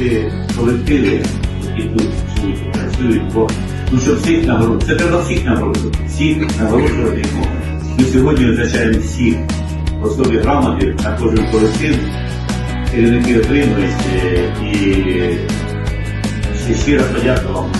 робити колективи, які тут живуть, працюють, бо ну, щоб всіх нагород, це треба всіх нагороджувати, всіх нагороджувати можна. Ми сьогодні означаємо всіх особі грамоти на кожен колектив, керівники отримують е, і ще щиро подяку вам.